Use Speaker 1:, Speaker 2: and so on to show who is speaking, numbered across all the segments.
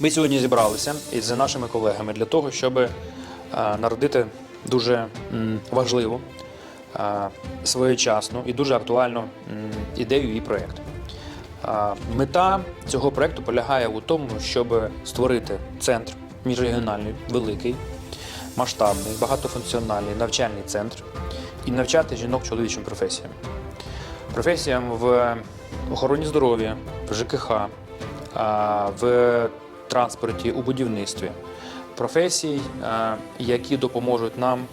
Speaker 1: Ми сьогодні зібралися із нашими колегами для того, щоб е, народити дуже важливу, е, своєчасну і дуже актуальну ідею і проєкт. Е, Мета цього проєкту полягає у тому, щоб створити центр міжрегіональний, великий, масштабний, багатофункціональний навчальний центр і навчати жінок чоловічим професіям. Професіям в охороні здоров'я, в ЖКХ, в транспорті, у будівництві. Професій, які допоможуть нам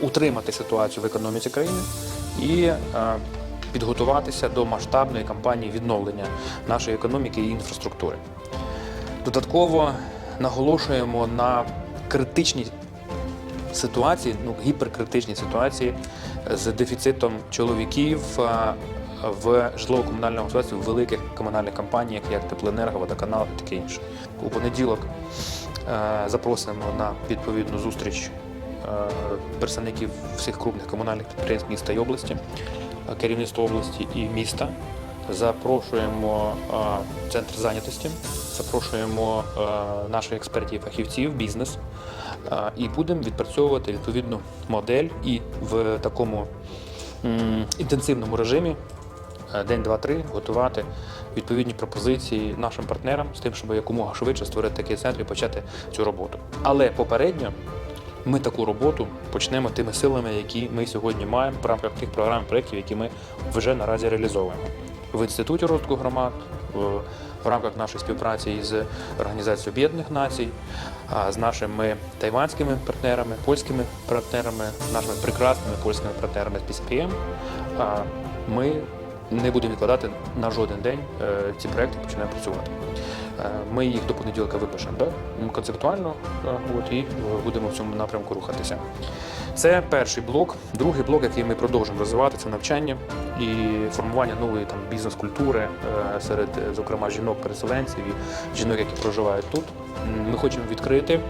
Speaker 1: утримати ситуацію в економіці країни і підготуватися до масштабної кампанії відновлення нашої економіки і інфраструктури. Додатково наголошуємо на критичній ситуації, ну гіперкритичній ситуації з дефіцитом чоловіків в житлово-комунальному господарстві великих комунальних компаніях, як Теплоенерго, Водоканал і таке інше. У понеділок е, запросимо на відповідну зустріч е, представників всіх крупних комунальних підприємств міста і області, е, керівництво області і міста. Запрошуємо центр зайнятості, запрошуємо наших експертів, фахівців, бізнес і будемо відпрацьовувати відповідну модель і в такому інтенсивному режимі день, два, три готувати відповідні пропозиції нашим партнерам з тим, щоб якомога швидше створити такий центр і почати цю роботу. Але попередньо ми таку роботу почнемо тими силами, які ми сьогодні маємо в рамках тих програм проєктів, які ми вже наразі реалізовуємо. В інституті розвитку громад в, рамках нашої співпраці із Організацією Об'єднаних Націй, з нашими тайванськими партнерами, польськими партнерами, нашими прекрасними польськими партнерами з PCPM, ми не будемо відкладати на жоден день е, ці проекти починаємо працювати. Е, Ми їх до понеділка випишемо да? Концептуально от, і е, будемо в цьому напрямку рухатися. Це перший блок. Другий блок, який ми продовжуємо розвивати, це навчання і формування нової там бізнес-культури серед, зокрема, жінок-переселенців і жінок, які проживають тут. Ми хочемо відкрити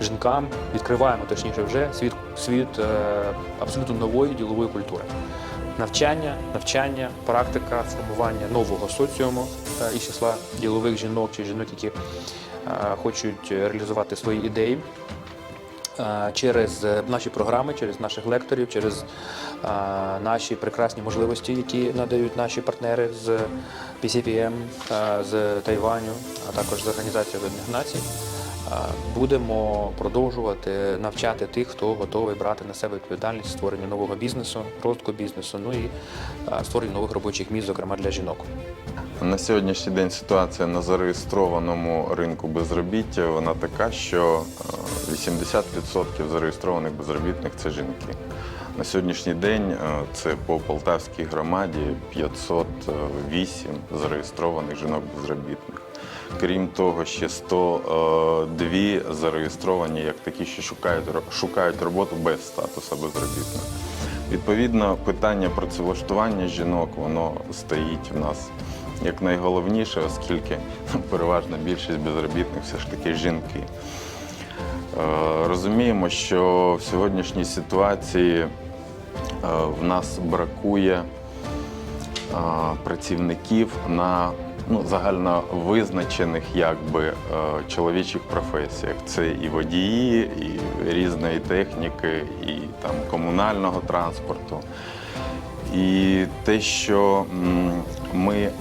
Speaker 1: жінкам, відкриваємо точніше вже світ, світ е, абсолютно нової ділової культури. Навчання, навчання, практика, формування нового соціуму е, із числа ділових жінок чи жінок, які е, хочуть реалізувати свої ідеї через наші програми, через наших лекторів, через наші прекрасні можливості, які надають наші партнери з PCPM, з Тайваню, а також з Організацією Об'єднаних Націй. Е, Будемо продовжувати навчати тих, хто готовий брати на себе відповідальність створення нового бізнесу, розвитку бізнесу, ну і е, створення нових робочих місць, зокрема для жінок.
Speaker 2: На сьогоднішній день ситуація на зареєстрованому ринку безробіття вона така, що е, 80% зареєстрованих безробітних це жінки. На сьогоднішній день е, це по Полтавській громаді 508 зареєстрованих жінок безробітних. Крім того, ще 102 зареєстровані як такі, що шукають, шукають роботу без статусу безробітних. Відповідно, питання працевлаштування жінок воно стоїть в нас як найголовніше, оскільки переважна більшість безробітних все ж таки жінки. Е, Розуміємо, що в сьогоднішній ситуації е, в нас бракує е, працівників на ну, загально визначених якби, е, чоловічих професіях. Це і водії, і різної техніки, і там, комунального транспорту. І те, що ми е,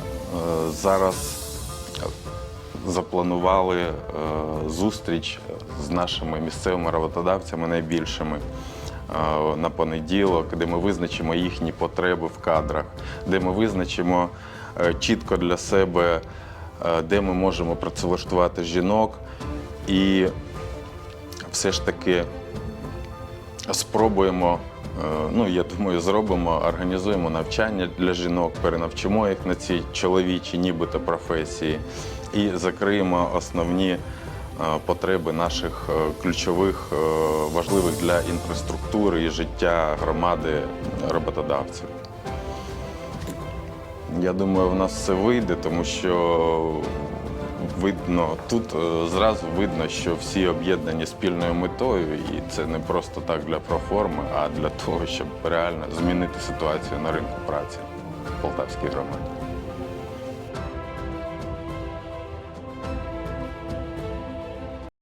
Speaker 2: зараз запланували е, зустріч з нашими місцевими роботодавцями найбільшими на понеділок, де ми визначимо їхні потреби в кадрах, де ми визначимо чітко для себе, е, де ми можемо працевлаштувати жінок, і все ж таки спробуємо. е, Ну, я думаю, зробимо, організуємо навчання для жінок, перенавчимо їх на ці чоловічі, нібито професії, і закриємо основні е, потреби наших е, ключових, е, важливих для інфраструктури і життя громади роботодавців. Я думаю, в нас все вийде, тому що видно, тут е, зразу видно, що всі об'єднані спільною метою, і це не просто так для проформи, а для того, щоб реально змінити ситуацію на ринку праці в Полтавській громаді.